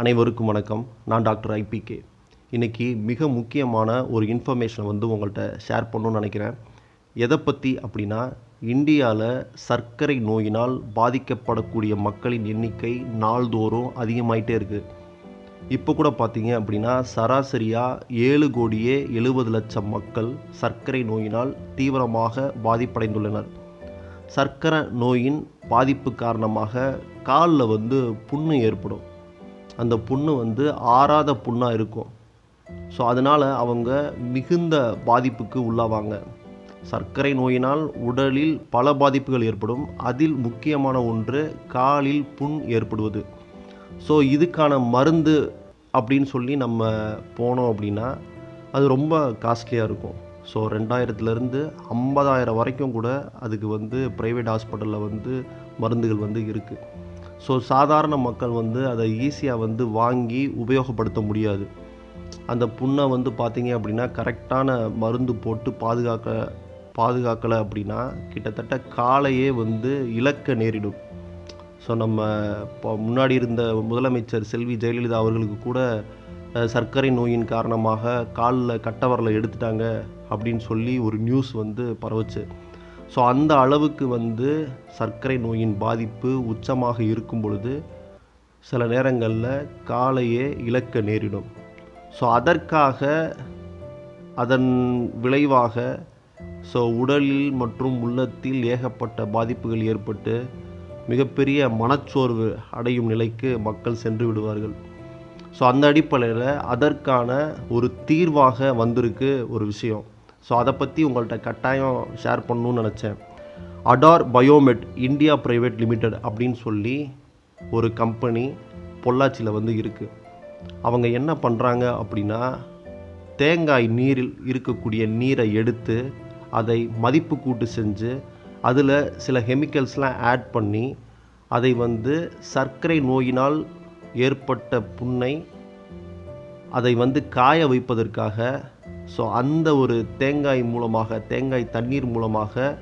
அனைவருக்கும் வணக்கம். நான் டாக்டர் ஐபிகே. இன்றைக்கி மிக முக்கியமான ஒரு இன்ஃபர்மேஷனை வந்து உங்கள்கிட்ட ஷேர் பண்ணணும்னு நினைக்கிறேன். எதை பற்றி அப்படின்னா இந்தியாவில் சர்க்கரை நோயினால் பாதிக்கப்படக்கூடிய மக்களின் எண்ணிக்கை நாள்தோறும் அதிகமாயிட்டே இருக்குது இப்போ கூட பார்த்தீங்க அப்படின்னா சராசரியாக ஏழு கோடியே எழுபது லட்சம் மக்கள் சர்க்கரை நோயினால் தீவிரமாக பாதிப்படைந்துள்ளனர். சர்க்கரை நோயின் பாதிப்பு காரணமாக காலில் வந்து புண்ணு ஏற்படும். அந்த புண்ணு வந்து ஆறாத புண்ணாக இருக்கும். ஸோ அதனால் அவங்க மிகுந்த பாதிப்புக்கு உள்ளாவாங்க. சர்க்கரை நோயினால் உடலில் பல பாதிப்புகள் ஏற்படும். அதில் முக்கியமான ஒன்று காலில் புண் ஏற்படுவது. ஸோ இதுக்கான மருந்து அப்படின்னு சொல்லி நம்ம போனோம் அப்படின்னா அது ரொம்ப காஸ்ட்லியாக இருக்கும். ஸோ ரெண்டாயிரத்துலேருந்து ஐம்பதாயிரம் வரைக்கும் கூட அதுக்கு வந்து ப்ரைவேட் ஹாஸ்பிட்டலில் வந்து மருந்துகள் வந்து இருக்குது ஸோ சாதாரண மக்கள் வந்து அதை ஈஸியாக வந்து வாங்கி உபயோகப்படுத்த முடியாது. அந்த புண்ணை வந்து பார்த்தீங்க அப்படின்னா கரெக்டான மருந்து போட்டு பாதுகாக்க பாதுகாக்கலை அப்படின்னா கிட்டத்தட்ட காலையே வந்து இழக்க நேரிடும். ஸோ நம்ம இப்போ முன்னாடி இருந்த முதலமைச்சர் செல்வி ஜெயலலிதா அவர்களுக்கு கூட சர்க்கரை நோயின் காரணமாக காலில் கட்டவரலை எடுத்துட்டாங்க அப்படின்னு சொல்லி ஒரு நியூஸ் வந்து பரவுச்சு. ஸோ அந்த அளவுக்கு வந்து சர்க்கரை நோயின் பாதிப்பு உச்சமாக இருக்கும் பொழுது சில நேரங்களில் காலையே இழக்க நேரிடும். ஸோ அதற்காக அதன் விளைவாக ஸோ உடலில் மற்றும் உள்ளத்தில் ஏகப்பட்ட பாதிப்புகள் ஏற்பட்டு மிகப்பெரிய மனச்சோர்வு அடையும் நிலைக்கு மக்கள் சென்று விடுவார்கள். ஸோ அந்த அடிப்படையில் அதற்கான ஒரு தீர்வாக வந்திருக்கு ஒரு விஷயம். ஸோ அதை பற்றி உங்கள்கிட்ட கட்டாயம் ஷேர் பண்ணணும்னு நினச்சேன். Adar Biomed India Private Limited அப்படின்னு சொல்லி ஒரு கம்பெனி பொள்ளாச்சியில் வந்து இருக்குது அவங்க என்ன பண்ணுறாங்க அப்படின்னா தேங்காய் நீரில் இருக்கக்கூடிய நீரை எடுத்து அதை மதிப்பு கூட்டு செஞ்சு அதில் சில கெமிக்கல்ஸ்லாம் ஆட் பண்ணி அதை வந்து சர்க்கரை நோயினால் ஏற்பட்ட புண்ணை அதை வந்து காய வைப்பதற்காக ஸோ அந்த ஒரு தேங்காய் மூலமாக தேங்காய் தண்ணீர் மூலமாக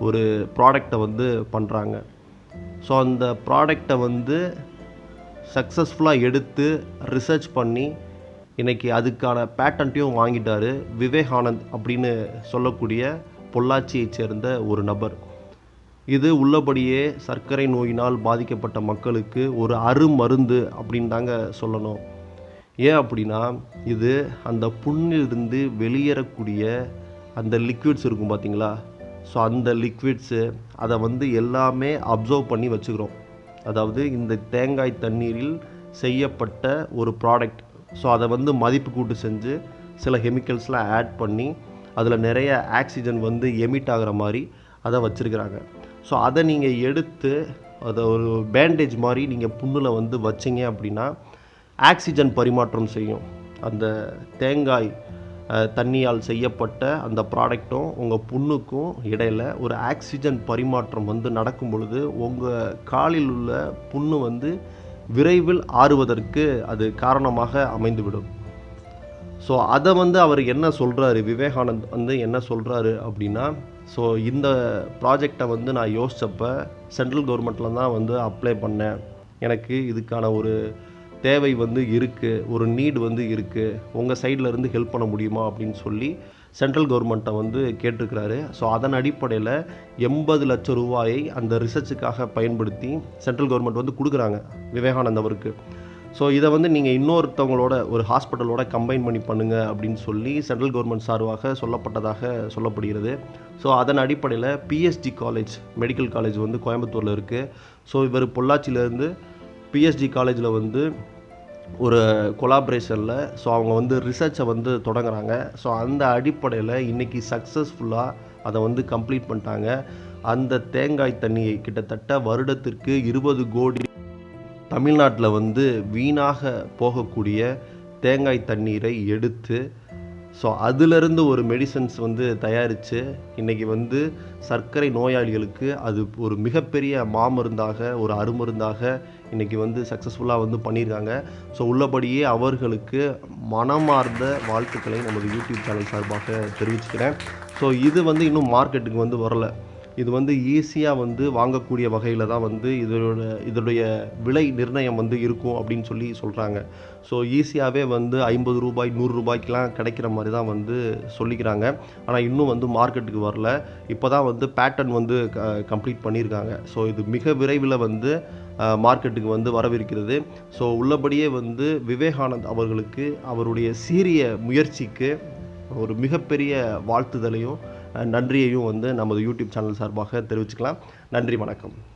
ஒரு ப்ராடக்டை வந்து பண்ணுறாங்க ஸோ அந்த ப்ராடக்டை வந்து சக்ஸஸ்ஃபுல்லாக எடுத்து ரிசர்ச் பண்ணி இன்றைக்கி அதுக்கான பேட்டன்ட்டையும் வாங்கிட்டார் விவேகானந்த் அப்படின்னு சொல்லக்கூடிய பொள்ளாச்சியைச் சேர்ந்த ஒரு நபர். இது உள்ளபடியே சர்க்கரை நோயினால் பாதிக்கப்பட்ட மக்களுக்கு ஒரு அருமருந்து அப்படின்னு தாங்க சொல்லணும். ஏன் அப்படின்னா இது அந்த புண்ணிலிருந்து வெளியேறக்கூடிய அந்த லிக்விட்ஸ் இருக்கும் பார்த்தீங்களா ஸோ அந்த லிக்விட்ஸு அதை வந்து எல்லாமே அப்சர்வ் பண்ணி வச்சுக்கிறோம். அதாவது இந்த தேங்காய் தண்ணீரில் செய்யப்பட்ட ஒரு ப்ராடக்ட் ஸோ அதை வந்து மதிப்பு கூட்டு செஞ்சு சில கெமிக்கல்ஸ்லாம் ஆட் பண்ணி அதில் நிறைய ஆக்சிஜன் வந்து எமிட் ஆகிற மாதிரி அதை வச்சுருக்கிறாங்க. ஸோ அதை நீங்கள் எடுத்து அதை ஒரு பேண்டேஜ் மாதிரி நீங்கள் புண்ணில் வந்து வச்சிங்க அப்படின்னா ஆக்சிஜன் பரிமாற்றம் செய்யும். அந்த தேங்காய் தண்ணியால் செய்யப்பட்ட அந்த ப்ராடக்ட்டும் உங்கள் புண்ணுக்கும் இடையில ஒரு ஆக்சிஜன் பரிமாற்றம் வந்து நடக்கும் பொழுது உங்கள் காலில் உள்ள புண்ணு வந்து விரைவில் ஆறுவதற்கு அது காரணமாக அமைந்துவிடும். ஸோ அதை வந்து அவர் என்ன சொல்கிறாரு விவேகானந்த் வந்து என்ன சொல்கிறாரு அப்படின்னா ஸோ இந்த ப்ராஜெக்டை வந்து நான் யோசித்தப்ப சென்ட்ரல் கவர்மெண்ட்டில் தான் வந்து அப்ளை பண்ணேன். எனக்கு இதுக்கான ஒரு தேவை வந்து இருக்குது ஒரு நீட் வந்து இருக்குது உங்கள் சைடில் இருந்து ஹெல்ப் பண்ண முடியுமா அப்படின்னு சொல்லி சென்ட்ரல் கவர்மெண்ட்டை வந்து கேட்டிருக்கிறாரு. ஸோ அதன் அடிப்படையில் எண்பது லட்சம் ரூபாயை அந்த ரிசர்ச்சுக்காக பயன்படுத்தி சென்ட்ரல் கவர்மெண்ட் வந்து கொடுக்குறாங்க விவேகானந்த் அவருக்கு. ஸோ இதை வந்து நீங்கள் இன்னொருத்தவங்களோட ஒரு ஹாஸ்பிட்டலோட கம்பைன் பண்ணி பண்ணுங்க அப்படின்னு சொல்லி சென்ட்ரல் கவர்மெண்ட் சார்பாக சொல்லப்பட்டதாக சொல்லப்படுகிறது. ஸோ அதன் அடிப்படையில் பிஎஸ்டி காலேஜ் மெடிக்கல் காலேஜ் வந்து கோயம்புத்தூரில் இருக்குது ஸோ இவர் பொள்ளாச்சியிலேருந்து பிஎஸ்டி காலேஜில் வந்து ஒரு கொலாபரேஷனில் ஸோ அவங்க வந்து ரிசர்ச்சை வந்து தொடங்குறாங்க. ஸோ அந்த அடிப்படையில் இன்றைக்கி சக்ஸஸ்ஃபுல்லாக அதை வந்து கம்ப்ளீட் பண்ணிட்டாங்க. அந்த தேங்காய் தண்ணியை கிட்டத்தட்ட வருடத்திற்கு இருபது கோடி தமிழ்நாட்டில் வந்து வீணாக போகக்கூடிய தேங்காய் தண்ணீரை எடுத்து ஸோ அதிலிருந்து ஒரு மெடிசன்ஸ் வந்து தயாரித்து இன்றைக்கி வந்து சர்க்கரை நோயாளிகளுக்கு அது ஒரு மிகப்பெரிய மாமருந்தாக ஒரு அருமருந்தாக இன்றைக்கி வந்து சக்ஸஸ்ஃபுல்லாக வந்து பண்ணியிருக்காங்க. ஸோ உள்ளபடியே அவர்களுக்கு மனமார்ந்த வாழ்த்துக்களை நமது யூடியூப் சேனல் சார்பாக தெரிவிச்சுக்கிறேன். ஸோ இது வந்து இன்னும் மார்க்கெட்டுக்கு வந்து வரல. இது வந்து ஈஸியாக வந்து வாங்கக்கூடிய வகையில் தான் வந்து இதோட இதோடைய விலை நிர்ணயம் வந்து இருக்கும் அப்படின்னு சொல்லி சொல்கிறாங்க ஸோ ஈஸியாகவே வந்து ஐம்பது ரூபாய் நூறு ரூபாய்க்கெலாம் கிடைக்கிற மாதிரி தான் வந்து சொல்லிக்கிறாங்க. ஆனால் இன்னும் வந்து மார்க்கெட்டுக்கு வரல. இப்போ தான் வந்து பேட்டர்ன் வந்து கம்ப்ளீட் பண்ணியிருக்காங்க. ஸோ இது மிக விரைவில் வந்து மார்க்கெட்டுக்கு வந்து வரவிருக்கிறது. ஸோ உள்ளபடியே வந்து விவேகானந்த் அவர்களுக்கு அவருடைய சீரிய முயற்சிக்கு ஒரு மிகப்பெரிய வாழ்த்துதலையும் நன்றியையும் வந்து நமது யூடியூப் சேனல் சார்பாக தெரிவிச்சுக்கலாம். நன்றி வணக்கம்.